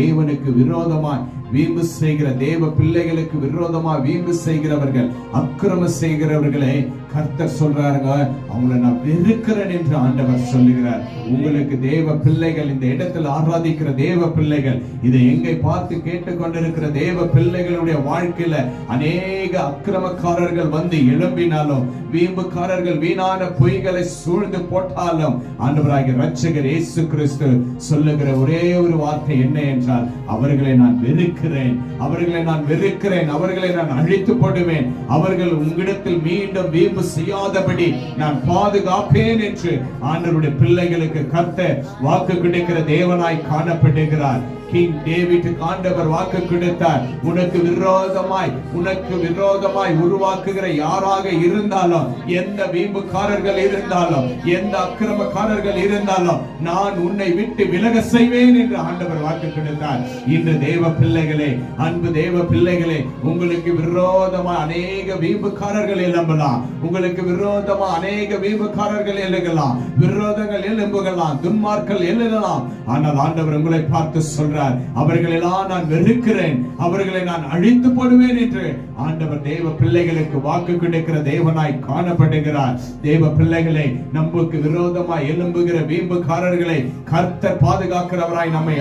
தேவனுக்கு விரோதமாய் வீம்பு செய்கிற தேவ பிள்ளைகளுக்கு விரோதமா வீம்பு செய்கிறவர்கள் அக்கிரம செய்கிறவர்களை கர்த்தர் சொல்றாருங்க அவங்கள நான் வெறுக்கிறேன் என்று ஆண்டவர் சொல்லுகிறார். உங்களுக்கு தேவ பிள்ளைகள் இந்த இடத்தில் ஆராதிக்கிற தேவ பிள்ளைகள் இதை எங்கே பார்த்து கேட்டுக்கொண்டிருக்கிற தேவ பிள்ளைகளுடைய வாழ்க்கையில அநேக அக்கிரமக்காரர்கள் வந்து எழும்பினாலும் வீம்புக்காரர்கள் வீணான பொய்களை சூழ்ந்து போட்டாலும் ஆண்டவராகிய ரட்சகர் இயேசு கிறிஸ்து சொல்லுகிற ஒரே ஒரு வார்த்தை என்ன என்றால் அவர்களை நான் வெறுக்கிறேன் அவர்களை நான் வெறுக்கிறேன். அவர்களை நான் அழித்து போடுவேன். அவர்கள் உங்களிடத்தில் மீண்டும் வீம்பு செய்யாதபடி நான் பாதுகாப்பேன் என்று ஆண்டவருடைய பிள்ளைகளுக்கு கத்த வாக்கு கிடைக்கிற தேவனாய் காணப்படுகிறார். கிங் டேவிட்டுக்கு ஆண்டவர் வாக்கு கொடுத்தார். உனக்கு விரோதமாய் உனக்கு விரோதமாய் உருவாக்குகிற யாராக இருந்தாலும் எந்த வீம்புக்காரர்கள் இருந்தாலும் எந்த அக்கிரமக்காரர்கள் இருந்தாலும் நான் உன்னை விட்டு விலக செய்வேன் என்று ஆண்டவர் வாக்கு கொடுத்தார். இன்று தேவ பிள்ளைகளே அன்பு தேவ பிள்ளைகளே உங்களுக்கு விரோதமா அநேக வீம்புக்காரர்கள் எழும்பலாம். உங்களுக்கு விரோதமா அநேக வீம்புக்காரர்கள் எழுகலாம் விரோதங்கள் எழும்புகலாம் துன்மார்கள் எழுதலாம் ஆனால் ஆண்டவர் உங்களை பார்த்து அவர்கள் அவர்களெல்லாம் நான் வெறுக்கிறேன். அவர்களை நான் அழித்து போடுவேன் என்று ஆண்டவர் தேவ பிள்ளைகளுக்கு வாக்கு கிடைக்கிற தேவனாய் காணப்படுகிறார். தேவ பிள்ளைகளை நமக்கு விரோதமாய் எழும்புகிற வீம்புக்காரர்களை கர்த்தர் பாதுகாக்கிறவராய் நம்மை